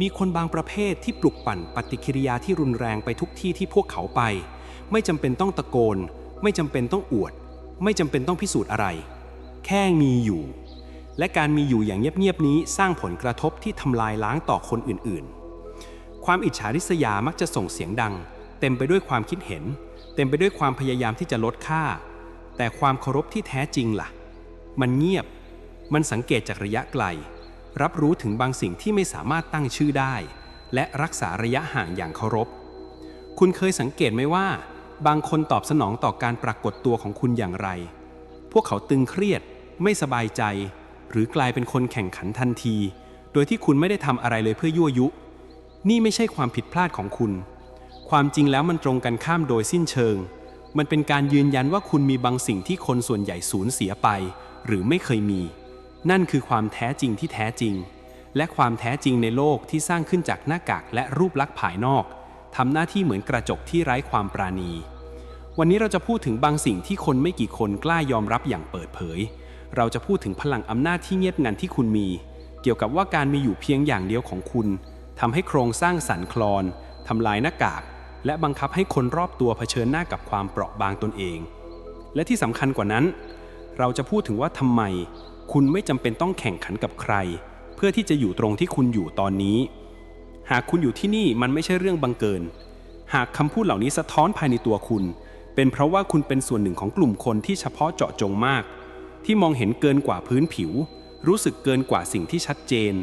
มีคนบางประเภทที่ปลุกปั่นปฏิกิริยาที่รุนแรงไปทุกที่ที่พวกเขาไป ไม่จำเป็นต้องตะโกน ไม่จำเป็นต้องอวด ไม่จำเป็นต้องพิสูจน์อะไร แค่มีอยู่ และการมีอยู่อย่างเงียบๆนี้สร้างผลกระทบที่ทำลายล้างต่อคนอื่นๆ ความอิจฉาริษยามักจะส่งเสียงดัง เต็มไปด้วยความคิดเห็น เต็มไปด้วยความพยายามที่จะลดค่า แต่ความเคารพที่แท้จริงล่ะ มันเงียบ มันสังเกตจากระยะไกล รับรู้ถึงบางสิ่งที่ไม่สามารถตั้งชื่อได้ และรักษาระยะห่างอย่างเคารพ คุณเคยสังเกตไหมว่า บางคนตอบสนองต่อการปรากฏตัวของคุณอย่างไร พวกเขาตึงเครียด ไม่สบายใจ หรือกลายเป็นคนแข่งขันทันที โดยที่คุณไม่ได้ทำอะไรเลยเพื่อยั่วยุ นี่ไม่ใช่ความผิดพลาดของคุณ ความจริงแล้วมันตรงกันข้ามโดยสิ้นเชิง มันเป็นการยืนยันว่าคุณมีบางสิ่งที่คนส่วนใหญ่สูญเสียไป หรือไม่เคยมี นั่นคือความแท้จริงที่แท้จริง และความแท้จริงในโลกที่สร้างขึ้นจากหน้ากากและรูปลักษณ์ภายนอกทำหน้าที่เหมือนกระจกที่ไร้ความปราณี วันนี้เราจะพูดถึงบางสิ่งที่คนไม่กี่คนกล้ายอมรับอย่างเปิดเผย เราจะพูดถึงพลังอำนาจที่เงียบงันที่คุณมี เกี่ยวกับว่าการมีอยู่เพียงอย่างเดียวของคุณทำให้โครงสร้างสั่นคลอนทำลายหน้ากาก และบังคับให้คนรอบตัวเผชิญหน้ากับความเปราะบางตนเอง และที่สำคัญกว่านั้น เราจะพูดถึงว่าทำไม คุณไม่จำเป็นต้องแข่งขันกับใคร เพื่อที่จะอยู่ตรงที่คุณอยู่ตอนนี้ หากคุณอยู่ที่นี่มันไม่ใช่เรื่องบังเกิน หากคำพูดเหล่านี้สะท้อนภายในตัวคุณ เป็นเพราะว่าคุณเป็นส่วนหนึ่งของกลุ่มคนที่เฉพาะเจาะจงมาก ที่มองเห็นเกินกว่าพื้นผิว รู้สึกเกินกว่าสิ่งที่ชัดเจน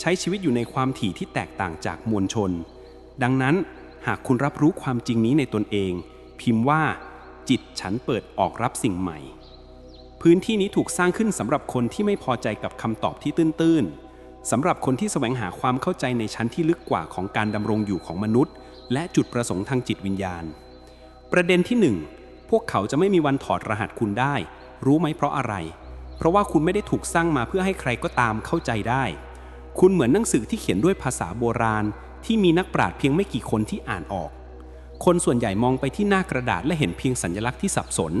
ใช้ชีวิตอยู่ในความถี่ที่แตกต่างจากมวลชน ดังนั้นหากคุณรับรู้ความจริงนี้ในตนเอง พิมพ์ว่า จิตฉันเปิดออกรับสิ่งใหม่ พื้นที่นี้ถูกสร้างขึ้นสำหรับคนที่ไม่พอใจกับคำตอบที่ตื้นๆสำหรับคนที่แสวงหาความเข้าใจในชั้นที่ลึกกว่าของการดำรงอยู่ของมนุษย์ และจุดประสงค์ทางจิตวิญญาณ ประเด็นที่หนึ่งพวกเขาจะไม่มีวันถอดรหัสคุณได้ รู้ไหมเพราะอะไร เพราะว่าคุณไม่ได้ถูกสร้างมาเพื่อให้ใครก็ตามเข้าใจได้ คุณเหมือนหนังสือที่เขียนด้วยภาษาโบราณ ที่มีนักปราชญ์เพียงไม่กี่คนที่อ่านออก คนส่วนใหญ่มองไปที่หน้ากระดาษและเห็นเพียงสัญลักษณ์ที่สับสน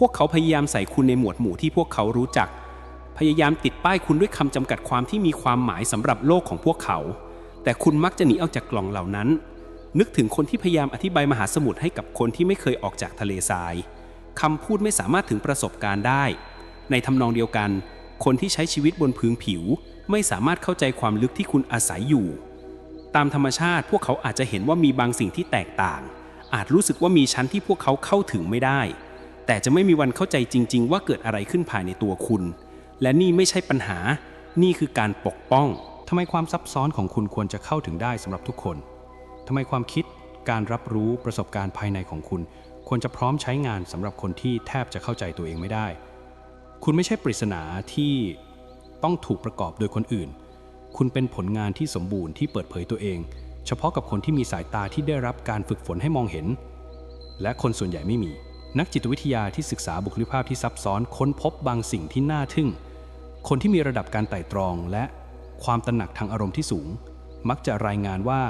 พวกเขาพยายามใส่คุณในหมวดหมู่ที่พวกเขารู้จัก พยายามติดป้ายคุณด้วยคำจำกัดความที่มีความหมายสำหรับโลกของพวกเขา แต่คุณมักจะหนีออกจากกล่องเหล่านั้น นึกถึงคนที่พยายามอธิบายมหาสมุทรให้กับคนที่ไม่เคยออกจากทะเลทรายคำพูดไม่สามารถถึงประสบการณ์ได้ ในทำนองเดียวกัน คนที่ใช้ชีวิตบนพื้นผิว ไม่สามารถเข้าใจความลึกที่คุณอาศัยอยู่ ตามธรรมชาติพวกเขาอาจจะเห็นว่ามีบางสิ่งที่แตกต่าง อาจรู้สึกว่ามีชั้นที่พวกเขาเข้าถึงไม่ได้ แต่จะไม่มีวันเข้าใจจริง ๆ ว่าเกิดอะไรขึ้นภายในตัวคุณ และนี่ไม่ใช่ปัญหา นี่คือการปกป้องทำไมความซับซ้อนของคุณควรจะเข้าถึงได้สำหรับทุกคนทำไมความคิดการรับรู้ประสบการณ์ภายในของคุณ ควรจะพร้อมใช้งานสำหรับคนที่แทบจะเข้าใจตัวเองไม่ได้ คุณไม่ใช่ปริศนาที่ต้องถูกประกอบโดยคนอื่น คุณเป็นผลงานที่สมบูรณ์ที่เปิดเผยตัวเอง เฉพาะกับคนที่มีสายตาที่ได้รับการฝึกฝนให้มองเห็น และคนส่วนใหญ่ไม่มี นักจิตวิทยาที่ศึกษาบุคลิกภาพที่ซับซ้อนค้นพบบางสิ่งที่น่าทึ่ง คนที่มีระดับการไต่ตรองและความตระหนักทางอารมณ์ที่สูง มักจะรายงานว่า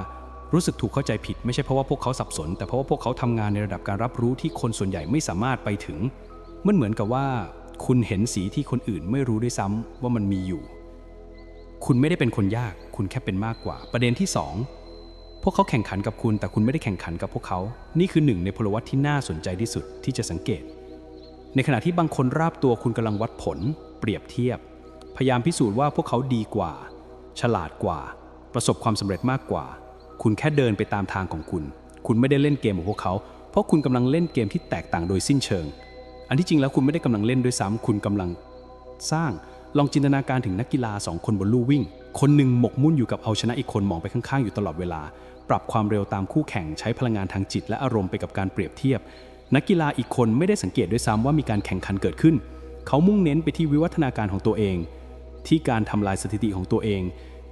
รู้สึกถูกเข้าใจผิด ไม่ใช่เพราะว่าพวกเขาสับสน แต่เพราะว่าพวกเขาทำงานในระดับการรับรู้ที่คนส่วนใหญ่ไม่สามารถไปถึง มันเหมือนกับว่า คุณเห็นสีที่คนอื่นไม่รู้ด้วยซ้ำว่ามันมีอยู่ คุณไม่ได้เป็นคนยาก คุณแค่เป็นมากกว่า ประเด็นที่สอง พวกเขาแข่งขันกับคุณแต่คุณไม่ได้แข่งขันกับพวกเขา นี่คือหนึ่งในพลวัตที่น่าสนใจที่สุดที่จะสังเกต ในขณะที่บางคนราบตัวคุณกำลังวัดผล เปรียบเทียบ พยายามพิสูจน์ว่าพวกเขาดีกว่า ฉลาดกว่า ประสบความสำเร็จมากกว่า คุณแค่เดินไปตามทางของคุณ คุณไม่ได้เล่นเกมของพวกเขา เพราะคุณกำลังเล่นเกมที่แตกต่างโดยสิ้นเชิง อันที่จริงแล้วคุณไม่ได้กำลังเล่นด้วยซ้ำคุณกำลังสร้าง ลองจินตนาการถึงนักกีฬาสองคนบนลู่วิ่ง คนหนึ่งหมกมุ่นอยู่กับเอาชนะอีกคนมองไปข้างๆ อยู่ตลอดเวลา ปรับความเร็วตามคู่แข่งใช้พลังงานทางจิตและอารมณ์ไปกับการเปรียบเทียบ นักกีฬาอีกคนไม่ได้สังเกตด้วยซ้ำว่ามีการแข่งขันเกิดขึ้น เขามุ่งเน้นไปที่วิวัฒนาการของตัวเอง ที่การทำลายสถิติของตัวเอง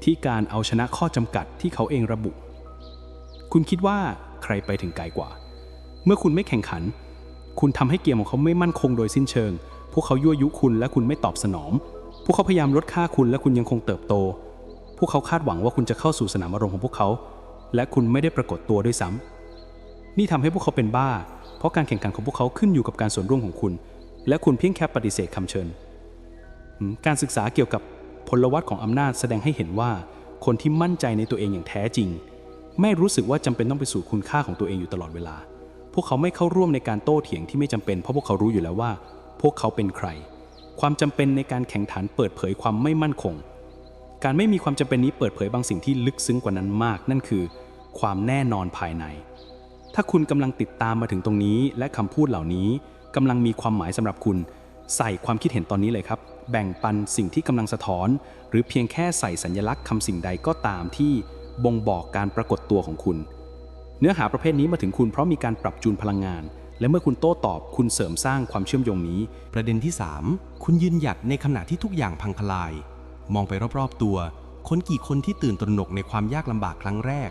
ที่การเอาชนะข้อจำกัดที่เขาเองระบุ คุณคิดว่าใครไปถึงไกลกว่า เมื่อคุณไม่แข่งขัน คุณทำให้เกมของเขาไม่มั่นคงโดยสิ้นเชิง พวกเขายั่วยุคุณและคุณไม่ตอบสนอง พวกเขาพยายามลดค่าคุณและคุณยังคงเติบโต พวกเขาคาดหวังว่าคุณจะเข้าสู่สนามอารมณ์ของพวกเขา และคุณไม่ได้ปรากฏตัวด้วยซ้ำนี่ทำให้พวกเขาเป็นบ้า เพราะการแข่งขันของพวกเขาขึ้นอยู่กับการส่วนร่วมของคุณ และคุณเพียงแค่ปฏิเสธคำเชิญ การศึกษาเกี่ยวกับพลวัตของอำนาจแสดงให้เห็นว่า คนที่มั่นใจในตัวเองอย่างแท้จริง ไม่รู้สึกว่าจำเป็นต้องไปสู่คุณค่าของตัวเองอยู่ตลอดเวลา พวกเขาไม่เข้าร่วมในการโต้เถียงที่ไม่จำเป็นเพราะพวกเขารู้อยู่แล้วว่า พวกเขาเป็นใคร ความจำเป็นในการแข่งขันเปิดเผยความไม่มั่นคง การไม่มีความจำเป็นนี้เปิดเผยบางสิ่งที่ลึกซึ้งกว่านั้นมาก นั่นคือ ความแน่นอนภายใน ถ้าคุณกำลังติดตามมาถึงตรงนี้ และคำพูดเหล่านี้กำลังมีความหมายสำหรับคุณ ใส่ความคิดเห็นตอนนี้เลยครับ แบ่งปันสิ่งที่กำลังสะท้อน หรือเพียงแค่ใส่สัญลักษณ์คำสิ่งใดก็ตามที่บ่งบอกการปรากฏตัวของคุณ เนื้อหาประเภทนี้มาถึงคุณเพราะมีการปรับจูนพลังงาน และเมื่อคุณโต้ตอบคุณเสริมสร้างความเชื่อมโยงนี้ ประเด็นที่ 3 คุณยืนหยัดในขณะที่ทุกอย่างพังทลาย มองไปรอบๆตัว คนกี่คนที่ตื่นตระหนกในความยากลำบากครั้งแรก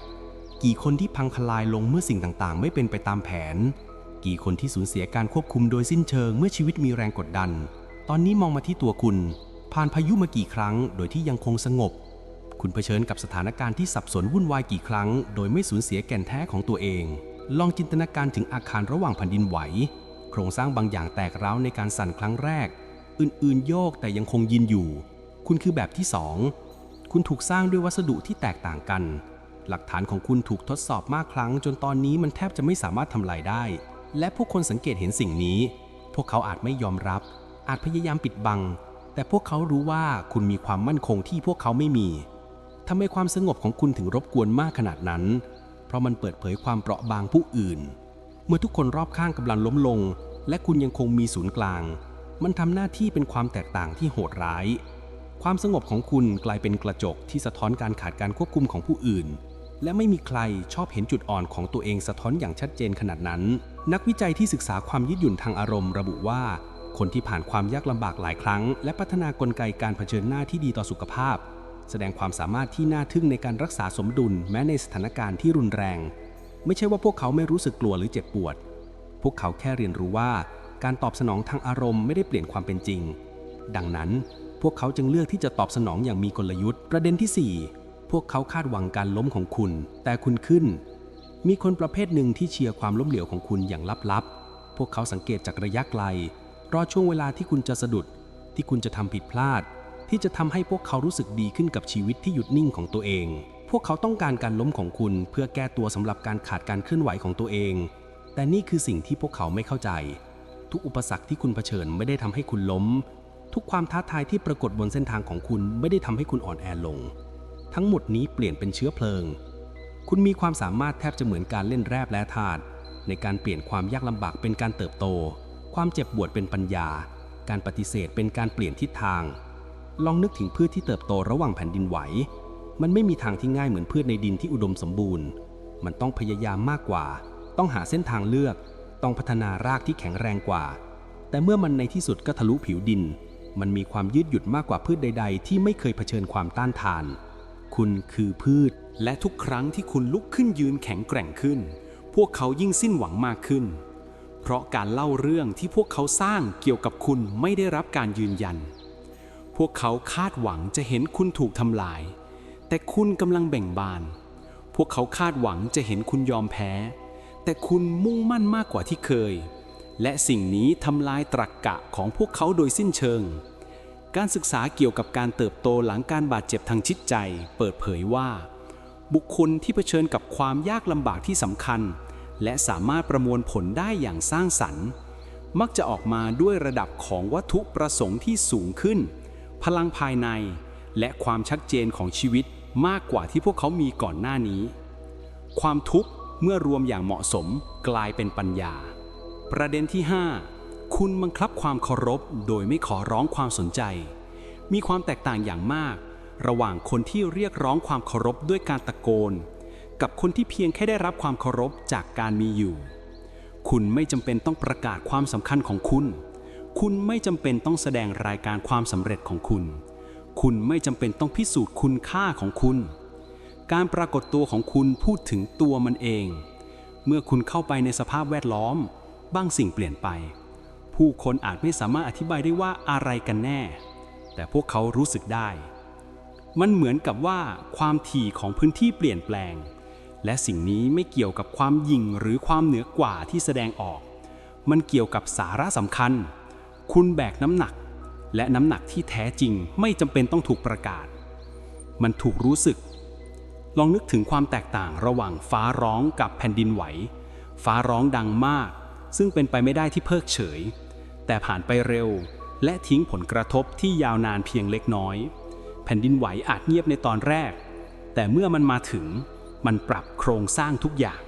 กี่คนที่พังทลายลงเมื่อสิ่งต่างๆ ไม่เป็นไปตามแผน กี่คนที่สูญเสียการควบคุมโดยสิ้นเชิงเมื่อชีวิตมีแรงกดดัน ตอนนี้มองมาที่ตัวคุณ ผ่านพายุมากี่ครั้ง โดยที่ยังคงสงบ คุณเผชิญกับสถานการณ์ที่สับสนวุ่นวายกี่ครั้ง โดยไม่สูญเสียแก่นแท้ของตัวเอง ลองจินตนาการถึงอาคารระหว่างแผ่นดินไหว โครงสร้างบางอย่างแตกร้าวในการสั่นครั้งแรก อื่นๆ โยกแต่ยังคงยืนอยู่ คุณคือแบบที่สองคุณถูกสร้างด้วยวัสดุที่แตกต่างกัน หลักฐานของคุณถูกทดสอบมากครั้ง จนตอนนี้มันแทบจะไม่สามารถทำลายได้ และผู้คนสังเกตเห็นสิ่งนี้ พวกเขาอาจไม่ยอมรับ อาจพยายามปิดบัง แต่พวกเขารู้ว่าคุณมีความมั่นคงที่พวกเขาไม่มีทำไมความสงบของคุณถึงรบกวนมากขนาดนั้น เพราะมันเปิดเผยความเปราะบางผู้อื่น เมื่อทุกคนรอบข้างกำลังล้มลง และคุณยังคงมีศูนย์กลาง มันทำหน้าที่เป็นความแตกต่างที่โหดร้าย ความสงบของคุณกลายเป็นกระจกที่สะท้อนการขาดการควบคุมของผู้อื่น และไม่มีใครชอบเห็นจุดอ่อนของตัวเองสะท้อนอย่างชัดเจนขนาดนั้น นักวิจัยที่ศึกษาความยืดหยุ่นทางอารมณ์ ระบุว่า คนที่ผ่านความยากลำบากหลายครั้ง และพัฒนากลไกการเผชิญหน้าที่ดีต่อสุขภาพ แสดงความสามารถที่น่าทึ่งในการรักษาสมดุลแม้ในสถานการณ์ที่รุนแรง ไม่ใช่ว่าพวกเขาไม่รู้สึกกลัวหรือเจ็บปวด พวกเขาแค่เรียนรู้ว่า การตอบสนองทางอารมณ์ไม่ได้เปลี่ยนความเป็นจริง ดังนั้น พวกเขาจึงเลือกที่จะตอบสนองอย่างมีกลยุทธ์ ประเด็นที่ 4 พวกเขาคาดหวังการล้มของคุณ แต่คุณขึ้น มีคนประเภทหนึ่งที่เชียร์ความล้มเหลวของคุณอย่างลับๆ พวกเขาสังเกตจากระยะไกลรอช่วงเวลาที่คุณจะสะดุด ที่คุณจะทำผิดพลาด ที่จะทำให้พวกเขารู้สึกดีขึ้นกับชีวิตที่หยุดนิ่งของตัวเอง พวกเขาต้องการการล้มของคุณเพื่อแก้ตัวสำหรับการขาดการเคลื่อนไหวของตัวเอง แต่นี่คือสิ่งที่พวกเขาไม่เข้าใจ ทุกอุปสรรคที่คุณเผชิญไม่ได้ทำให้คุณล้ม ทุกความท้าทายที่ปรากฏบนเส้นทางของคุณไม่ได้ทำให้คุณอ่อนแอลง ทั้งหมดนี้เปลี่ยนเป็นเชื้อเพลิง คุณมีความสามารถแทบจะเหมือนการเล่นแร่แร่ธาตุในการเปลี่ยนความยากลำบากเป็นการเติบโต ความเจ็บปวดเป็นปัญญา การปฏิเสธเป็นการเปลี่ยนทิศทาง ลองนึกถึงพืชที่เติบโตระหว่างแผ่นดินไหว มันไม่มีทางที่ง่ายเหมือนพืชในดินที่อุดมสมบูรณ์ มันต้องพยายามมากกว่า ต้องหาเส้นทางเลือก ต้องพัฒนารากที่แข็งแรงกว่า แต่เมื่อมันในที่สุดก็ทะลุผิวดิน มันมีความยืดหยุ่นมากกว่าพืชใด ๆ ที่ไม่เคยเผชิญความต้านทาน คุณคือพืช และทุกครั้งที่คุณลุกขึ้นยืนแข็งแกร่งขึ้น พวกเขายิ่งสิ้นหวังมากขึ้น เพราะการเล่าเรื่องที่พวกเขาสร้างเกี่ยวกับคุณไม่ได้รับการยืนยัน พวกเขาคาดหวังจะเห็นคุณถูกทำลาย แต่คุณกำลังแบ่งบาน พวกเขาคาดหวังจะเห็นคุณยอมแพ้ แต่คุณมุ่งมั่นมากกว่าที่เคย และสิ่งนี้ทำลายตรรกกะของพวกเขาโดยสิ้นเชิง การศึกษาเกี่ยวกับการเติบโตหลังการบาดเจ็บทางจิตใจ เปิดเผยว่า บุคคลที่เผชิญกับความยากลำบากที่สำคัญ และสามารถประมวลผลได้อย่างสร้างสรรค์ มักจะออกมาด้วยระดับของวัตถุประสงค์ที่สูงขึ้น พลังภายใน และความชัดเจนของชีวิตมากกว่าที่พวกเขามีก่อนหน้านี้ ความทุกข์เมื่อรวมอย่างเหมาะสมกลายเป็นปัญญา ประเด็นที่ 5 คุณบังคับความเคารพโดยไม่ขอร้องความสนใจ มีความแตกต่างอย่างมาก ระหว่างคนที่เรียกร้องความเคารพด้วยการตะโกน กับคนที่เพียงแค่ได้รับความเคารพจากการมีอยู่ คุณไม่จำเป็นต้องประกาศความสำคัญของคุณ คุณไม่จำเป็นต้องแสดงรายการความสำเร็จของคุณ คุณไม่จำเป็นต้องพิสูจน์คุณค่าของคุณ การปรากฏตัวของคุณพูดถึงตัวมันเอง เมื่อคุณเข้าไปในสภาพแวดล้อม บางสิ่งเปลี่ยนไป ผู้คนอาจไม่สามารถอธิบายได้ว่าอะไรกันแน่ แต่พวกเขารู้สึกได้ มันเหมือนกับว่าความถี่ของพื้นที่เปลี่ยนแปลง และสิ่งนี้ไม่เกี่ยวกับความยิ่งหรือความเหนือกว่าที่แสดงออก มันเกี่ยวกับสาระสำคัญ คุณแบกน้ำหนัก และน้ำหนักที่แท้จริงไม่จำเป็นต้องถูกประกาศ มันถูกรู้สึก ลองนึกถึงความแตกต่างระหว่างฟ้าร้องกับแผ่นดินไหว ฟ้าร้องดังมาก ซึ่งเป็นไปไม่ได้ที่เพิกเฉย แต่ผ่านไปเร็ว และทิ้งผลกระทบที่ยาวนานเพียงเล็กน้อย แผ่นดินไหวอาจเงียบในตอนแรก แต่เมื่อมันมาถึง มันปรับโครงสร้างทุกอย่าง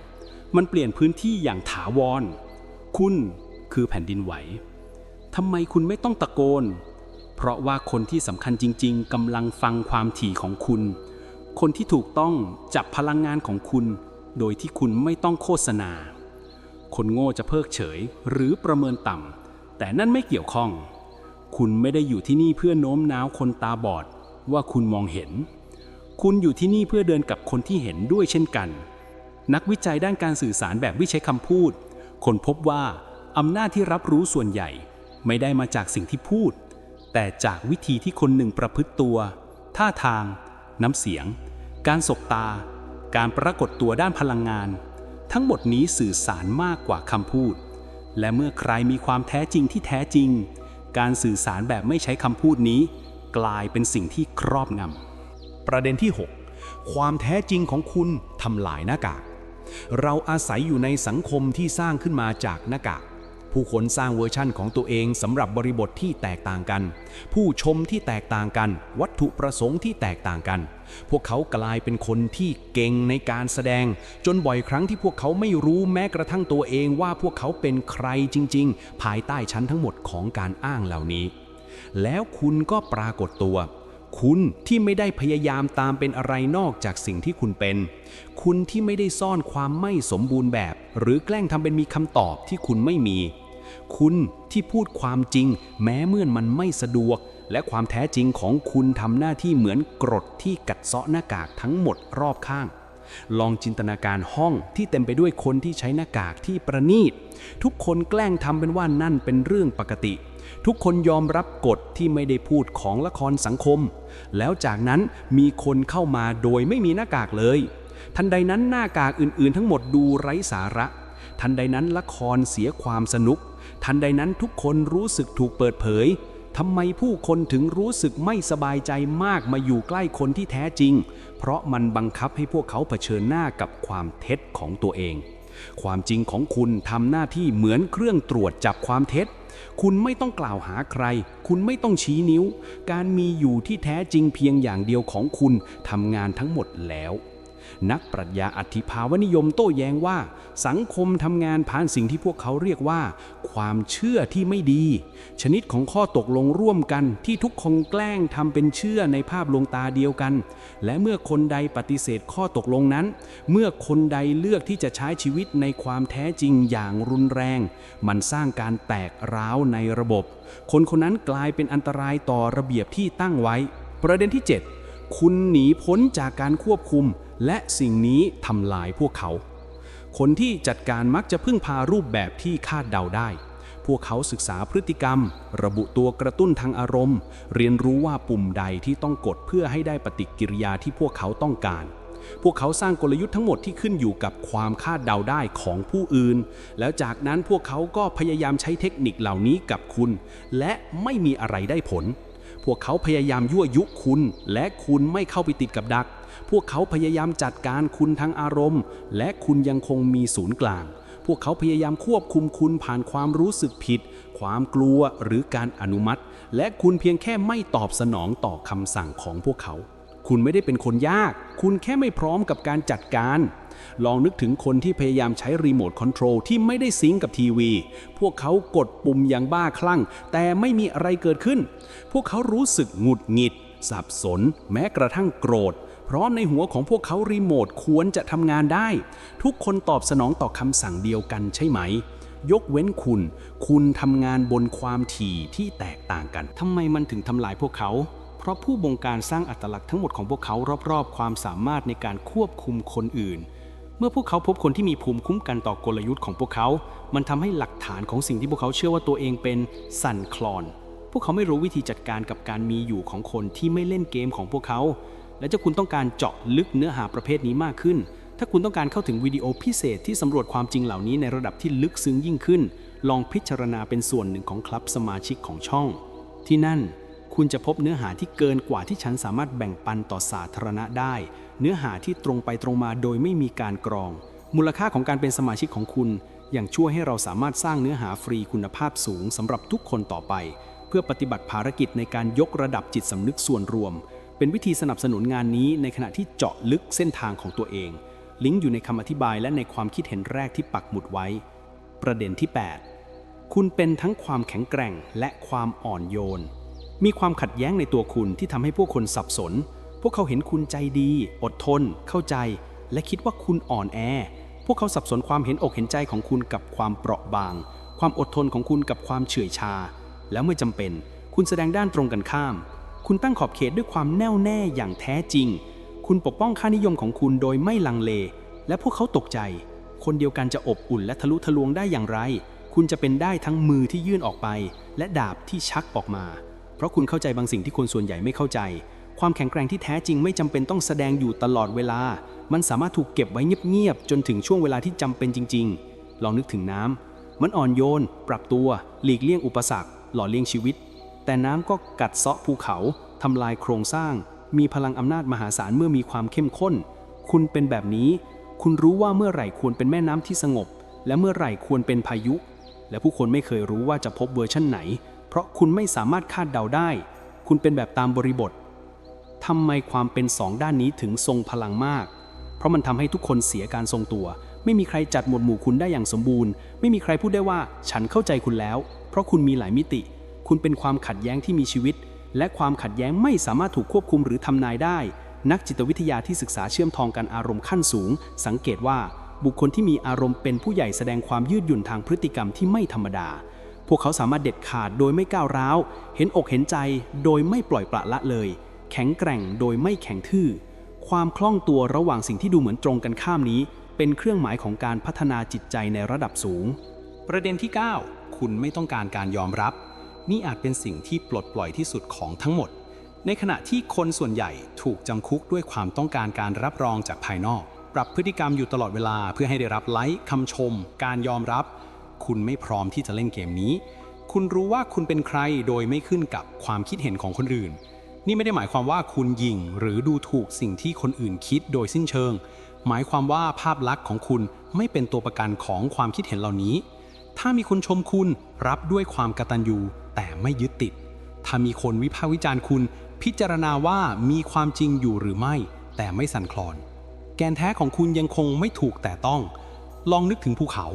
มันเปลี่ยนพื้นที่อย่างถาวร คุณคือแผ่นดินไหว ทำไมคุณไม่ต้องตะโกน เพราะว่าคนที่สำคัญจริง ๆกำลังฟังความถี่ของคุณ คนที่ถูกต้องจับพลังงานของคุณ โดยที่คุณไม่ต้องโฆษณา คนโง่จะเพิกเฉยหรือประเมินต่ำแต่นั่นไม่เกี่ยวข้อง คุณไม่ได้อยู่ที่นี่เพื่อโน้มน้าวคนตาบอดว่าคุณมองเห็น คุณอยู่ที่นี่เพื่อเดินกับคนที่เห็นด้วยเช่นกัน นักวิจัยด้านการสื่อสารแบบไม่ใช้คำพูด คนพบว่าอำนาจที่รับรู้ส่วนใหญ่ ไม่ได้มาจากสิ่งที่พูด แต่จากวิธีที่คนหนึ่งประพฤติตัว ท่าทาง น้ำเสียง การสบตา การปรากฏตัวด้านพลังงาน ทั้งหมดนี้สื่อสารมากกว่าคำพูด และเมื่อใครมีความแท้จริงที่แท้จริง การสื่อสารแบบไม่ใช้คำพูดนี้ กลายเป็นสิ่งที่ครอบงำประเด็นที่ 6 ความแท้จริงของคุณทำลายหน้ากากเราอาศัยอยู่ในสังคมที่สร้างขึ้นมาจากหน้ากาก ผู้คนสร้างเวอร์ชั่นของตัวเองสำหรับบริบทที่แตกต่างกัน ผู้ชมที่แตกต่างกัน วัตถุประสงค์ที่แตกต่างกัน พวกเขากลายเป็นคนที่เก่งในการแสดง จนบ่อยครั้งที่พวกเขาไม่รู้แม้กระทั่งตัวเองว่าพวกเขาเป็นใครจริง ๆ ภายใต้ชั้นทั้งหมดของการอ้างเหล่านี้ แล้วคุณก็ปรากฏตัวคุณที่ไม่ได้พยายามตามเป็นอะไรนอกจากสิ่งที่คุณเป็น คุณที่ไม่ได้ซ่อนความไม่สมบูรณ์แบบ หรือแกล้งทำเป็นมีคำตอบที่คุณไม่มี คุณที่พูดความจริง แม้เมื่อมันไม่สะดวก และความแท้จริงของคุณทำหน้าที่เหมือนกรดที่กัดเซาะหน้ากากทั้งหมดรอบข้าง ลองจินตนาการห้องที่เต็มไปด้วยคนที่ใช้หน้ากากที่ประณีต ทุกคนแกล้งทำเป็นว่านั่นเป็นเรื่องปกติทุกคนยอมรับกฎที่ไม่ได้พูดของละครสังคม แล้วจากนั้นมีคนเข้ามาโดยไม่มีหน้ากากเลย ทันใดนั้นหน้ากากอื่นๆ ทั้งหมดดูไร้สาระ ทันใดนั้นละครเสียความสนุก ทันใดนั้นทุกคนรู้สึกถูกเปิดเผยทำไมผู้คนถึงรู้สึกไม่สบายใจมากมาอยู่ใกล้คนที่แท้จริง เพราะมันบังคับให้พวกเขาเผชิญหน้ากับความเท็จของตัวเอง ความจริงของคุณทำหน้าที่เหมือนเครื่องตรวจจับความเท็จ คุณไม่ต้องกล่าวหาใคร คุณไม่ต้องชี้นิ้ว การมีอยู่ที่แท้จริงเพียงอย่างเดียวของคุณทำงานทั้งหมดแล้ว นักปรัชญาอธิภาวนิยมโต้แย้งว่า สังคมทำงานผ่านสิ่งที่พวกเขาเรียกว่า ความเชื่อที่ไม่ดี ชนิดของข้อตกลงร่วมกันที่ทุกคนแกล้งทำเป็นเชื่อในภาพลวงตาเดียวกัน และเมื่อคนใดปฏิเสธข้อตกลงนั้น เมื่อคนใดเลือกที่จะใช้ชีวิตในความแท้จริงอย่างรุนแรง มันสร้างการแตกร้าวในระบบ คนคนนั้นกลายเป็นอันตรายต่อระเบียบที่ตั้งไว้ ประเด็นที่ 7 คุณหนีพ้นจากการควบคุม และสิ่งนี้ทำลายพวกเขา คนที่จัดการมักจะพึ่งพารูปแบบที่คาดเดาได้ พวกเขาศึกษาพฤติกรรม ระบุตัวกระตุ้นทางอารมณ์ เรียนรู้ว่าปุ่มใดที่ต้องกดเพื่อให้ได้ปฏิกิริยาที่พวกเขาต้องการพวกเขาสร้างกลยุทธ์ทั้งหมดที่ขึ้นอยู่กับความคาดเดาได้ของผู้อื่น แล้วจากนั้นพวกเขาก็พยายามใช้เทคนิคเหล่านี้กับคุณ และไม่มีอะไรได้ผล พวกเขาพยายามยั่วยุคุณ และคุณไม่เข้าไปติดกับดัก พวกเขาพยายามจัดการคุณทางอารมณ์ และคุณยังคงมีศูนย์กลาง พวกเขาพยายามควบคุมคุณผ่านความรู้สึกผิด ความกลัวหรือการอนุมัติ และคุณเพียงแค่ไม่ตอบสนองต่อคำสั่งของพวกเขา คุณไม่ได้เป็นคนยาก คุณแค่ไม่พร้อมกับการจัดการลองนึกถึงคนที่พยายามใช้รีโมทคอนโทรลที่ไม่ได้ซิงก์กับทีวี พวกเขากดปุ่มอย่างบ้าคลั่ง แต่ไม่มีอะไรเกิดขึ้น พวกเขารู้สึกหงุดหงิด สับสน แม้กระทั่งโกรธ เพราะในหัวของพวกเขารีโมทควรจะทำงานได้ ทุกคนตอบสนองต่อคำสั่งเดียวกันใช่ไหม ยกเว้นคุณ คุณทำงานบนความถี่ที่แตกต่างกันทำไมมันถึงทำลายพวกเขา เพราะผู้บงการสร้างอัตลักษณ์ทั้งหมดของพวกเขารอบๆ ความสามารถในการควบคุมคนอื่น เมื่อพวกเขาพบคนที่มีภูมิคุ้มกันต่อกลยุทธ์ของพวกเขา มันทำให้หลักฐานของสิ่งที่พวกเขาเชื่อว่าตัวเองเป็นสั่นคลอนพวกเขาไม่รู้วิธีจัดการกับการมีอยู่ของคนที่ไม่เล่นเกมของพวกเขา และถ้าคุณต้องการเจาะลึกเนื้อหาประเภทนี้มากขึ้น ถ้าคุณต้องการเข้าถึงวิดีโอพิเศษที่สำรวจความจริงเหล่านี้ในระดับที่ลึกซึ้งยิ่งขึ้น ลองพิจารณาเป็นส่วนหนึ่งของคลับสมาชิกของช่อง ที่นั่นคุณจะพบเนื้อหาที่เกินกว่าที่ฉันสามารถแบ่งปันต่อสาธารณะได้ เนื้อหาที่ตรงไปตรงมาโดยไม่มีการกรอง มูลค่าของการเป็นสมาชิกของคุณยังช่วยให้เราสามารถสร้างเนื้อหาฟรีคุณภาพสูงสำหรับทุกคนต่อไป เพื่อปฏิบัติภารกิจในการยกระดับจิตสำนึกส่วนรวม เป็นวิธีสนับสนุนงานนี้ในขณะที่เจาะลึกเส้นทางของตัวเอง ลิงก์อยู่ในคำอธิบายและในความคิดเห็นแรกที่ปักหมุดไว้ ประเด็นที่ 8 คุณเป็นทั้งความแข็งแกร่งและความอ่อนโยน มีความขัดแย้งในตัวคุณที่ทำให้ผู้คนสับสน พวกเขาเห็นคุณใจดี อดทน เข้าใจ และคิดว่าคุณอ่อนแอ พวกเขาสับสนความเห็นอกเห็นใจของคุณกับความเปราะบาง ความอดทนของคุณกับความเฉื่อยชา แล้วเมื่อจำเป็น คุณแสดงด้านตรงกันข้าม คุณตั้งขอบเขตด้วยความแน่วแน่อย่างแท้จริง คุณปกป้องค่านิยมของคุณโดยไม่ลังเล และพวกเขาตกใจ คนเดียวกันจะอบอุ่นและทะลุทะลวงได้อย่างไร คุณจะเป็นได้ทั้งมือที่ยื่นออกไป และดาบที่ชักออกมา เพราะคุณเข้าใจบางสิ่งที่คนส่วนใหญ่ไม่เข้าใจ ความแข็งแกร่งที่แท้จริงไม่จำเป็นต้องแสดงอยู่ตลอดเวลา มันสามารถถูกเก็บไว้เงียบๆจนถึงช่วงเวลาที่จำเป็นจริง ๆ ลองนึกถึงน้ำมันอ่อนโยน ปรับตัว หลีกเลี่ยงอุปสรรค หล่อเลี้ยงชีวิต แต่น้ำก็กัดเซาะภูเขาทำลายโครงสร้าง มีพลังอำนาจมหาศาลเมื่อมีความเข้มข้น คุณเป็นแบบนี้ คุณรู้ว่าเมื่อไหร่ควรเป็นแม่น้ำที่สงบ และเมื่อไหร่ควรเป็นพายุ และผู้คนไม่เคยรู้ว่าจะพบเวอร์ชั่นไหน เพราะคุณไม่สามารถคาดเดาได้ คุณเป็นแบบตามบริบททำไมความเป็นสองด้านนี้ถึงทรงพลังมาก เพราะมันทำให้ทุกคนเสียการทรงตัว ไม่มีใครจัดหมวดหมู่คุณได้อย่างสมบูรณ์ ไม่มีใครพูดได้ว่า ฉันเข้าใจคุณแล้ว เพราะคุณมีหลายมิติ คุณเป็นความขัดแย้งที่มีชีวิต และความขัดแย้งไม่สามารถถูกควบคุมหรือทำนายได้ นักจิตวิทยาที่ศึกษาเชื่อมทองกันอารมณ์ขั้นสูง สังเกตว่าบุคคลที่มีอารมณ์เป็นผู้ใหญ่แสดงความยืดหยุ่นทางพฤติกรรมที่ไม่ธรรมดา พวกเขาสามารถเด็ดขาดโดยไม่ก้าวร้าว เห็นอกเห็นใจโดยไม่ปล่อยปละละเลย แข็งแกร่งโดยไม่แข็งทื่อ ความคล่องตัวระหว่างสิ่งที่ดูเหมือนตรงกันข้ามนี้ เป็นเครื่องหมายของการพัฒนาจิตใจในระดับสูง ประเด็นที่ 9 คุณไม่ต้องการการยอมรับ นี่อาจเป็นสิ่งที่ปลดปล่อยที่สุดของทั้งหมด ในขณะที่คนส่วนใหญ่ถูกจำคุกด้วยความต้องการการรับรองจากภายนอก ปรับพฤติกรรมอยู่ตลอดเวลาเพื่อให้ได้รับไลค์คำชม การยอมรับ คุณไม่พร้อมที่จะเล่นเกมนี้ คุณรู้ว่าคุณเป็นใครโดยไม่ขึ้นกับความคิดเห็นของคนอื่น นี่ไม่ได้หมายความว่าคุณยิงหรือดูถูกสิ่งที่คนอื่นคิดโดยสิ้นเชิง หมายความว่าภาพลักษณ์ของคุณไม่เป็นตัวประกันของความคิดเห็นเหล่านี้ ถ้ามีคนชมคุณรับด้วยความกตัญญูแต่ไม่ยึดติด ถ้ามีคนวิพากษ์วิจารณ์คุณ พิจารณาว่ามีความจริงอยู่หรือไม่ แต่ไม่สั่นคลอน แกนแท้ของคุณยังคงไม่ถูกแต่ต้อง ลองนึกถึงภูเขา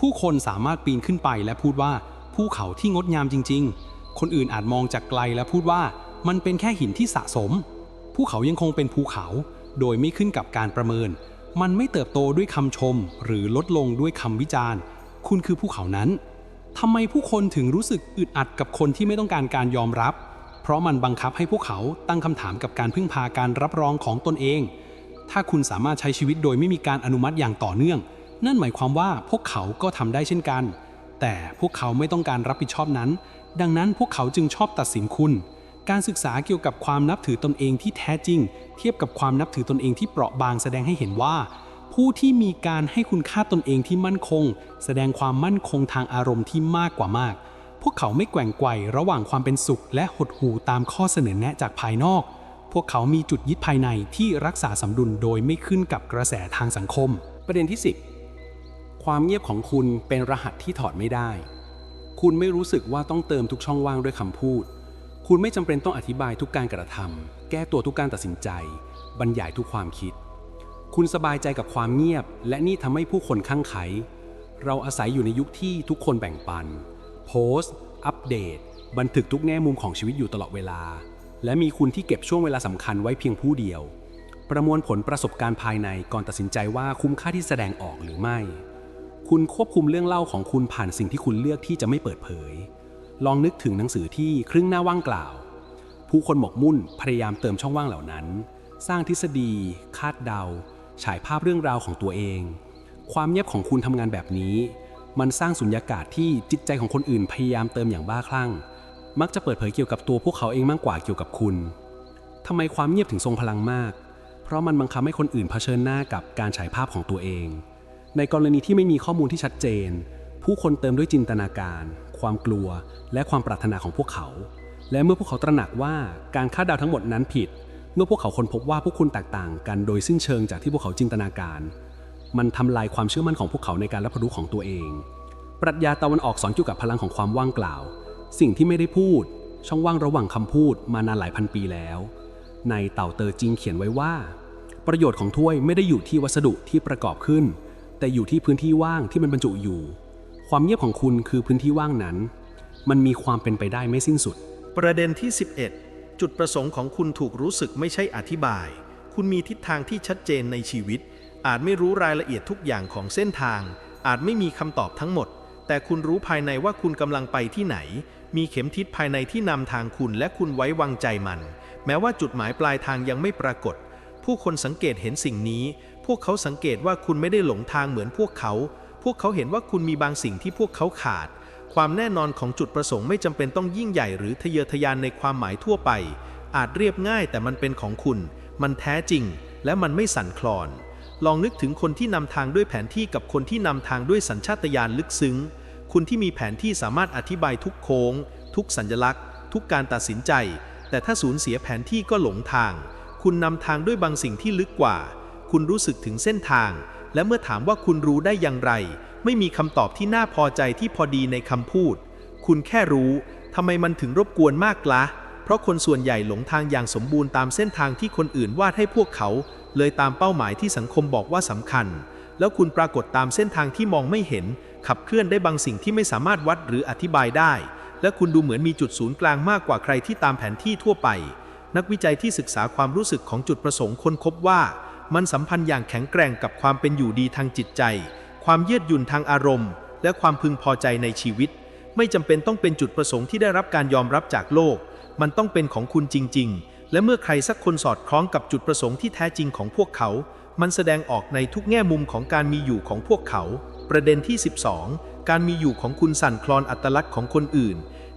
ผู้คนสามารถปีนขึ้นไปและพูดว่าภูเขาที่งดงามจริง ๆ คนอื่นอาจมองจากไกลและพูดว่ามันเป็นแค่หินที่สะสม ภูเขายังคงเป็นภูเขา โดยไม่ขึ้นกับการประเมิน มันไม่เติบโตด้วยคำชม หรือลดลงด้วยคำวิจารณ์ คุณคือภูเขานั้นทำไมผู้คนถึงรู้สึกอึดอัดกับคนที่ไม่ต้องการการยอมรับ เพราะมันบังคับให้พวกเขาตั้งคำถามกับการพึ่งพาการรับรองของตนเอง ถ้าคุณสามารถใช้ชีวิตโดยไม่มีการอนุมัติอย่างต่อเนื่อง นั่นหมายความว่าพวกเขาก็ทำได้เช่นกัน แต่พวกเขาไม่ต้องการรับผิดชอบนั้น ดังนั้นพวกเขาจึงชอบตัดสินคุณ การศึกษาเกี่ยวกับความนับถือตนเองที่แท้จริง เทียบกับความนับถือตนเองที่เปราะบางแสดงให้เห็นว่า ผู้ที่มีการให้คุณค่าตนเองที่มั่นคง แสดงความมั่นคงทางอารมณ์ที่มากกว่ามาก พวกเขาไม่แกว่งไกวระหว่างความเป็นสุข และหดหู่ตามข้อเสนอแนะจากภายนอก พวกเขามีจุดยึดภายในที่รักษาสมดุลโดยไม่ขึ้นกับกระแสทางสังคม ประเด็นที่ 10 ความเงียบของคุณเป็นรหัสที่ถอดไม่ได้ คุณไม่รู้สึกว่าต้องเติมทุกช่องว่างด้วยคำพูด คุณไม่จำเป็นต้องอธิบายทุกการกระทำแก้ตัวทุกการตัดสินใจ บรรยายทุกความคิด คุณสบายใจกับความเงียบ และนี่ทำให้ผู้คนข้างไข เราอาศัยอยู่ในยุคที่ทุกคนแบ่งปัน โพสต์ อัปเดต บันทึกทุกแง่มุมของชีวิตอยู่ตลอดเวลา และมีคุณที่เก็บช่วงเวลาสำคัญไว้เพียงผู้เดียว ประมวลผลประสบการณ์ภายในก่อนตัดสินใจว่าคุ้มค่าที่แสดงออกหรือไม่ คุณควบคุมเรื่องเล่าของคุณผ่านสิ่งที่คุณเลือกที่จะไม่เปิดเผย ลองนึกถึงหนังสือที่ครึ่งหน้าว่างเปล่า ผู้คนหมกมุ่นพยายามเติมช่องว่างเหล่านั้น สร้างทฤษฎี คาดเดา ฉายภาพเรื่องราวของตัวเอง ความเงียบของคุณทำงานแบบนี้ มันสร้างสุญญากาศที่จิตใจของคนอื่นพยายามเติมอย่างบ้าคลั่ง มักจะเปิดเผยเกี่ยวกับตัวพวกเขาเองมากกว่าเกี่ยวกับคุณทำไมความเงียบถึงทรงพลังมาก เพราะมันบังคับให้คนอื่นเผชิญหน้ากับการฉายภาพของตัวเอง ในกรณีที่ไม่มีข้อมูลที่ชัดเจน ผู้คนเติมด้วยจินตนาการ ความกลัว และความปรารถนาของพวกเขา และเมื่อพวกเขาตระหนักว่าการคาดเดาทั้งหมดนั้นผิด เมื่อพวกเขาค้นพบว่าพวกคุณแตกต่างกันโดยสิ้นเชิงจากที่พวกเขาจินตนาการ มันทำลายความเชื่อมั่นของพวกเขาในการรับรู้ของตัวเอง ปรัชญาตะวันออกสอนเกี่ยวกับพลังของความว่างเปล่า สิ่งที่ไม่ได้พูด ช่องว่างระหว่างคำพูดมานานหลายพันปีแล้ว ในเต่าเตอจิงเขียนไว้ว่า ประโยชน์ของถ้วยไม่ได้อยู่ที่วัสดุที่ประกอบขึ้น แต่อยู่ที่พื้นที่ว่างที่มันบรรจุอยู่ ความเงียบของคุณคือพื้นที่ว่างนั้น มันมีความเป็นไปได้ไม่สิ้นสุด ประเด็นที่ 11 จุดประสงค์ของคุณถูกรู้สึกไม่ใช่อธิบาย คุณมีทิศทางที่ชัดเจนในชีวิต อาจไม่รู้รายละเอียดทุกอย่างของเส้นทาง อาจไม่มีคำตอบทั้งหมด แต่คุณรู้ภายในว่าคุณกำลังไปที่ไหน มีเข็มทิศภายในที่นำทางคุณและคุณไว้วางใจมัน แม้ว่าจุดหมายปลายทางยังไม่ปรากฏ ผู้คนสังเกตเห็นสิ่งนี้ พวกเขาสังเกตว่าคุณไม่ได้หลงทางเหมือนพวกเขา พวกเขาเห็นว่าคุณมีบางสิ่งที่พวกเขาขาด ความแน่นอนของจุดประสงค์ไม่จำเป็นต้องยิ่งใหญ่หรือทะเยอทะยานในความหมายทั่วไป อาจเรียบง่ายแต่มันเป็นของคุณ มันแท้จริง และมันไม่สั่นคลอน ลองนึกถึงคนที่นำทางด้วยแผนที่กับคนที่นำทางด้วยสัญชาตญาณลึกซึ้ง คุณที่มีแผนที่สามารถอธิบายทุกโค้ง ทุกสัญลักษณ์ ทุกการตัดสินใจ แต่ถ้าสูญเสียแผนที่ก็หลงทาง คุณนำทางด้วยบางสิ่งที่ลึกกว่า คุณรู้สึกถึงเส้นทาง และเมื่อถามว่าคุณรู้ได้อย่างไร ไม่มีคำตอบที่น่าพอใจที่พอดีในคำพูด คุณแค่รู้ทำไมมันถึงรบกวนมากละเพราะคนส่วนใหญ่หลงทางอย่างสมบูรณ์ตามเส้นทางที่คนอื่นวาดให้พวกเขา เลยตามเป้าหมายที่สังคมบอกว่าสำคัญ แล้วคุณปรากฏตามเส้นทางที่มองไม่เห็น ขับเคลื่อนได้บางสิ่งที่ไม่สามารถวัดหรืออธิบายได้ และคุณดูเหมือนมีจุดศูนย์กลางมากกว่าใครที่ตามแผนที่ทั่วไป นักวิจัยที่ศึกษาความรู้สึกของจุดประสงค์ค้นพบว่า มันสัมพันธ์อย่างแข็งแกร่งกับความเป็นอยู่ดีทางจิตใจ ความเยือกหยุ่นทางอารมณ์ และความพึงพอใจในชีวิต ไม่จำเป็นต้องเป็นจุดประสงค์ที่ได้รับการยอมรับจากโลก มันต้องเป็นของคุณจริง ๆ และเมื่อใครสักคนสอดคล้องกับจุดประสงค์ที่แท้จริงของพวกเขา มันแสดงออกในทุกแง่มุมของการมีอยู่ของพวกเขา ประเด็นที่ 12 การมีอยู่ของคุณสั่นคลอนอัตลักษณ์ของคนอื่น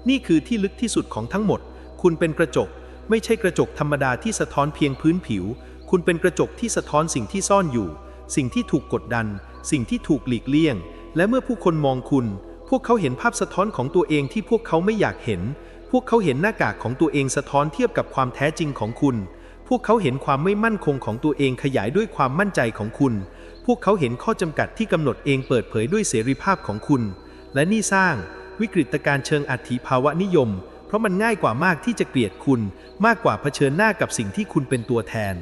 นี่คือที่ลึกที่สุดของทั้งหมด คุณเป็นกระจก ไม่ใช่กระจกธรรมดาที่สะท้อนเพียงพื้นผิว คุณเป็นกระจกที่สะท้อนสิ่งที่ซ่อนอยู่ สิ่งที่ถูกกดดัน สิ่งที่ถูกหลีกเลี่ยง และเมื่อผู้คนมองคุณ พวกเขาเห็นภาพสะท้อนของตัวเองที่พวกเขาไม่อยากเห็น พวกเขาเห็นหน้ากากของตัวเองสะท้อนเทียบกับความแท้จริงของคุณ พวกเขาเห็นความไม่มั่นคงของตัวเองขยายด้วยความมั่นใจของคุณ พวกเขาเห็นข้อจำกัดที่กำหนดเองเปิดเผยด้วยเสรีภาพของคุณ และนี่สร้าง วิกฤตการณ์เชิงอัตถิภาวะนิยม เพราะมันง่ายกว่ามากที่จะเกลียดคุณ มากกว่าเผชิญหน้ากับสิ่งที่คุณเป็นตัวแทน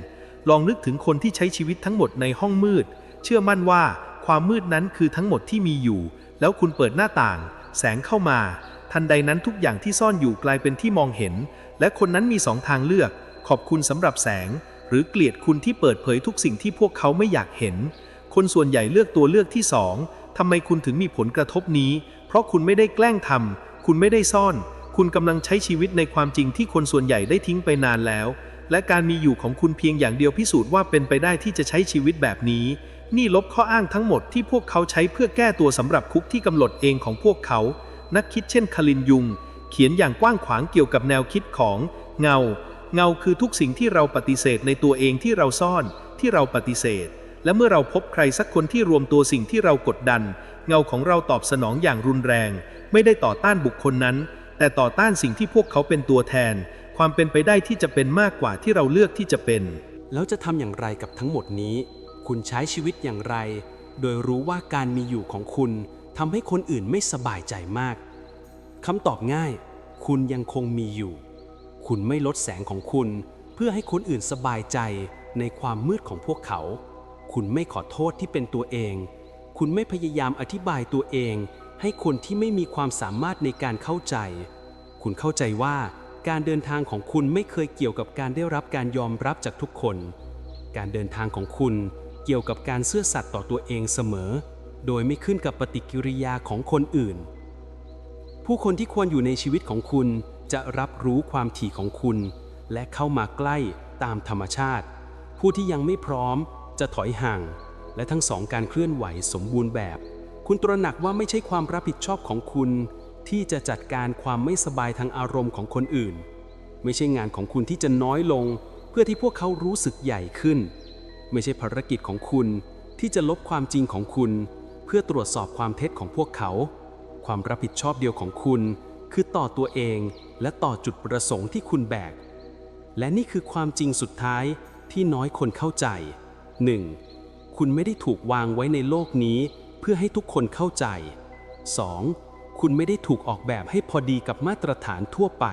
ลองนึกถึงคนที่ใช้ชีวิตทั้งหมดในห้องมืด เชื่อมั่นว่าความมืดนั้นคือทั้งหมดที่มีอยู่ แล้วคุณเปิดหน้าต่าง แสงเข้ามา ทันใดนั้นทุกอย่างที่ซ่อนอยู่กลายเป็นที่มองเห็น และคนนั้นมีสองทางเลือก ขอบคุณสำหรับแสง หรือเกลียดคุณที่เปิดเผยทุกสิ่งที่พวกเขาไม่อยากเห็น คนส่วนใหญ่เลือกตัวเลือกที่สองทำไมคุณถึงมีผลกระทบนี้ เพราะคุณไม่ได้แกล้งทำคุณไม่ได้ซ่อน คุณกำลังใช้ชีวิตในความจริงที่คนส่วนใหญ่ได้ทิ้งไปนานแล้ว และการมีอยู่ของคุณเพียงอย่างเดียวพิสูจน์ว่าเป็นไปได้ที่จะใช้ชีวิตแบบนี้ นี่ลบข้ออ้างทั้งหมดที่พวกเขาใช้เพื่อแก้ตัวสำหรับคุกที่กำหนดเองของพวกเขา นักคิดเช่นคลินยุง เขียนอย่างกว้างขวางเกี่ยวกับแนวคิดของ เงา เงาคือทุกสิ่งที่เราปฏิเสธในตัวเองที่เราซ่อน ที่เราปฏิเสธ และเมื่อเราพบใครสักคนที่รวมตัวสิ่งที่เรากดดัน เงาของเราตอบสนองอย่างรุนแรง ไม่ได้ต่อต้านบุคคลนั้น แต่ต่อต้านสิ่งที่พวกเขาเป็นตัวแทน ความเป็นไปได้ที่จะเป็นมากกว่าที่เราเลือกที่จะเป็น แล้วจะทำอย่างไรกับทั้งหมดนี้ คุณใช้ชีวิตอย่างไร โดยรู้ว่าการมีอยู่ของคุณทำให้คนอื่นไม่สบายใจมากคำตอบง่าย คุณยังคงมีอยู่ คุณไม่ลดแสงของคุณ เพื่อให้คนอื่นสบายใจในความมืดของพวกเขา คุณไม่ขอโทษที่เป็นตัวเอง คุณไม่พยายามอธิบายตัวเอง ให้คนที่ไม่มีความสามารถในการเข้าใจ คุณเข้าใจว่า การเดินทางของคุณไม่เคยเกี่ยวกับการได้รับการยอมรับจากทุกคน การเดินทางของคุณเกี่ยวกับการเซื่อสัตย์ต่อตัวเองเสมอ โดยไม่ขึ้นกับปฏิกิริยาของคนอื่น ผู้คนที่ควรอยู่ในชีวิตของคุณจะรับรู้ความถี่ของคุณ และเข้ามาใกล้ตามธรรมชาติ ผู้ที่ยังไม่พร้อมจะถอยห่าง และทั้งสองการเคลื่อนไหวสมบูรณ์แบบ คุณตระหนักว่าไม่ใช่ความรับผิดชอบของคุณ ที่จะจัดการความไม่สบายทางอารมณ์ของคนอื่น ไม่ใช่งานของคุณที่จะน้อยลง เพื่อที่พวกเขารู้สึกใหญ่ขึ้น ไม่ใช่ภารกิจของคุณที่จะลบความจริงของคุณ เพื่อตรวจสอบความเท็จของพวกเขา ความรับผิดชอบเดียวของคุณ คือต่อตัวเองและต่อจุดประสงค์ที่คุณแบก และนี่คือความจริงสุดท้ายที่น้อยคนเข้าใจ 1. คุณไม่ได้ถูกวางไว้ในโลกนี้ เพื่อให้ทุกคนเข้าใจ 2. คุณไม่ได้ถูกออกแบบให้พอดีกับมาตรฐานทั่วไป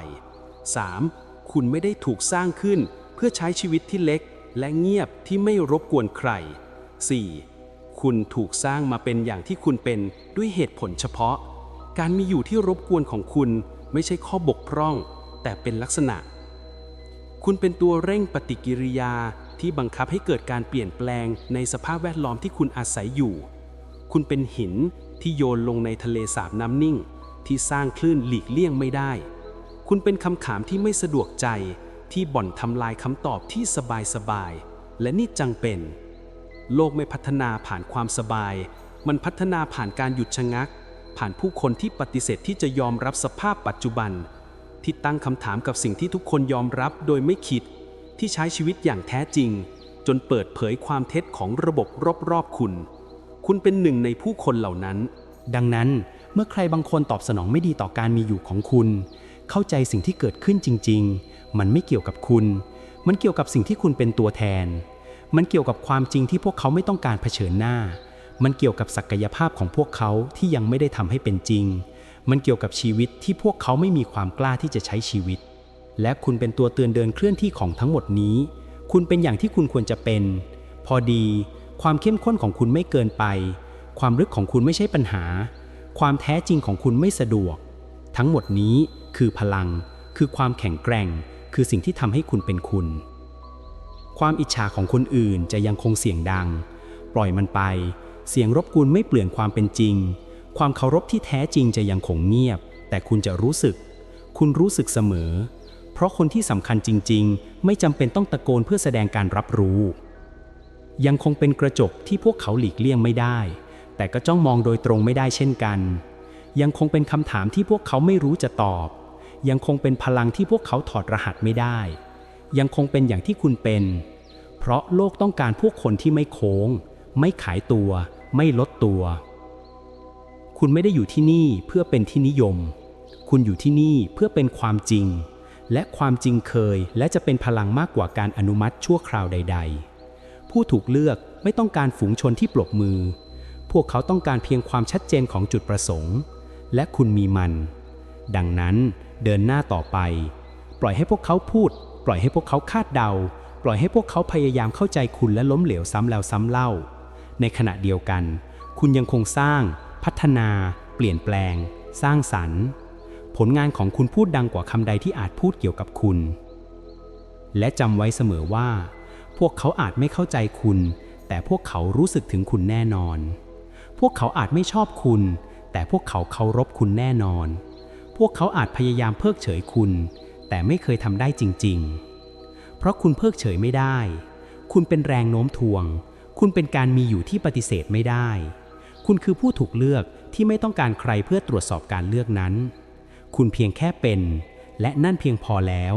3. คุณไม่ได้ถูกสร้างขึ้น เพื่อใช้ชีวิตที่เล็ก และเงียบที่ไม่รบกวนใคร 4. คุณถูกสร้างมาเป็นอย่างที่คุณเป็นด้วยเหตุผลเฉพาะ การมีอยู่ที่รบกวนของคุณไม่ใช่ข้อบกพร่อง แต่เป็นลักษณะ คุณเป็นตัวเร่งปฏิกิริยาที่บังคับให้เกิดการเปลี่ยนแปลงในสภาพแวดล้อมที่คุณอาศัยอยู่ คุณเป็นหิน ที่โยนลงในทะเลสาบน้ำนิ่ง ที่สร้างคลื่นหลีกเลี่ยงไม่ได้ คุณเป็นคำถามที่ไม่สะดวกใจที่บ่อนทำลายคำตอบที่สบายๆและนี่จังเป็น โลกไม่พัฒนาผ่านความสบาย มันพัฒนาผ่านการหยุดชะงัก ผ่านผู้คนที่ปฏิเสธที่จะยอมรับสภาพปัจจุบัน ที่ตั้งคำถามกับสิ่งที่ทุกคนยอมรับโดยไม่คิด ที่ใช้ชีวิตอย่างแท้จริง จนเปิดเผยความเท็จของระบบรอบๆคุณ คุณเป็นหนึ่งในผู้คนเหล่านั้น ดังนั้นเมื่อใครบางคนตอบสนองไม่ดีต่อการมีอยู่ของคุณ เข้าใจสิ่งที่เกิดขึ้นจริง ๆ มันไม่เกี่ยวกับคุณ มันเกี่ยวกับสิ่งที่คุณเป็นตัวแทน มันเกี่ยวกับความจริงที่พวกเขาไม่ต้องการเผชิญหน้า มันเกี่ยวกับศักยภาพของพวกเขาที่ยังไม่ได้ทำให้เป็นจริง มันเกี่ยวกับชีวิตที่พวกเขาไม่มีความกล้าที่จะใช้ชีวิต และคุณเป็นตัวเตือนเดินเคลื่อนที่ของทั้งหมดนี้ คุณเป็นอย่างที่คุณควรจะเป็น พอดี ความเข้มข้นของคุณไม่เกินไป ความลึกของคุณไม่ใช่ปัญหา ความแท้จริงของคุณไม่สะดวก ทั้งหมดนี้คือพลัง คือความแข็งแกร่ง คือสิ่งที่ทำให้คุณเป็นคุณ ความอิจฉาของคนอื่นจะยังคงเสียงดัง ปล่อยมันไป เสียงรบกวนไม่เปลี่ยนความเป็นจริง ความเคารพที่แท้จริงจะยังคงเงียบ แต่คุณจะรู้สึก คุณรู้สึกเสมอ เพราะคนที่สำคัญจริง ๆ ไม่จำเป็นต้องตะโกนเพื่อแสดงการรับรู้ ยังคงเป็นกระจกที่พวกเขาหลีกเลี่ยงไม่ได้ แต่ก็จ้องมองโดยตรงไม่ได้เช่นกัน ยังคงเป็นคำถามที่พวกเขาไม่รู้จะตอบ ยังคงเป็นพลังที่พวกเขาถอดรหัสไม่ได้ ยังคงเป็นอย่างที่คุณเป็น เพราะโลกต้องการพวกคนที่ไม่โค้ง ไม่ขายตัว ไม่ลดตัว คุณไม่ได้อยู่ที่นี่เพื่อเป็นที่นิยม คุณอยู่ที่นี่เพื่อเป็นความจริง และความจริงเคยและจะเป็นพลังมากกว่าการอนุมัติชั่วคราวใด ๆ ผู้ถูกเลือกไม่ต้องการฝูงชนที่ปรบมือ พวกเขาต้องการเพียงความชัดเจนของจุดประสงค์ และคุณมีมัน ดังนั้นเดินหน้าต่อไป ปล่อยให้พวกเขาพูด ปล่อยให้พวกเขาคาดเดา ปล่อยให้พวกเขาพยายามเข้าใจคุณและล้มเหลวซ้ำแล้วซ้ำเล่า ในขณะเดียวกัน คุณยังคงสร้าง พัฒนา เปลี่ยนแปลง สร้างสรรค์ ผลงานของคุณพูดดังกว่าคำใดที่อาจพูดเกี่ยวกับคุณ และจำไว้เสมอว่า พวกเขาอาจไม่เข้าใจคุณ แต่พวกเขารู้สึกถึงคุณแน่นอน พวกเขาอาจไม่ชอบคุณ แต่พวกเขาเคารพคุณแน่นอน พวกเขาอาจพยายามเพิกเฉยคุณ แต่ไม่เคยทำได้จริง ๆ เพราะคุณเพิกเฉยไม่ได้ คุณเป็นแรงโน้มถ่วง คุณเป็นการมีอยู่ที่ปฏิเสธไม่ได้ คุณคือผู้ถูกเลือกที่ไม่ต้องการใครเพื่อตรวจสอบการเลือกนั้น คุณเพียงแค่เป็น และนั่นเพียงพอแล้ว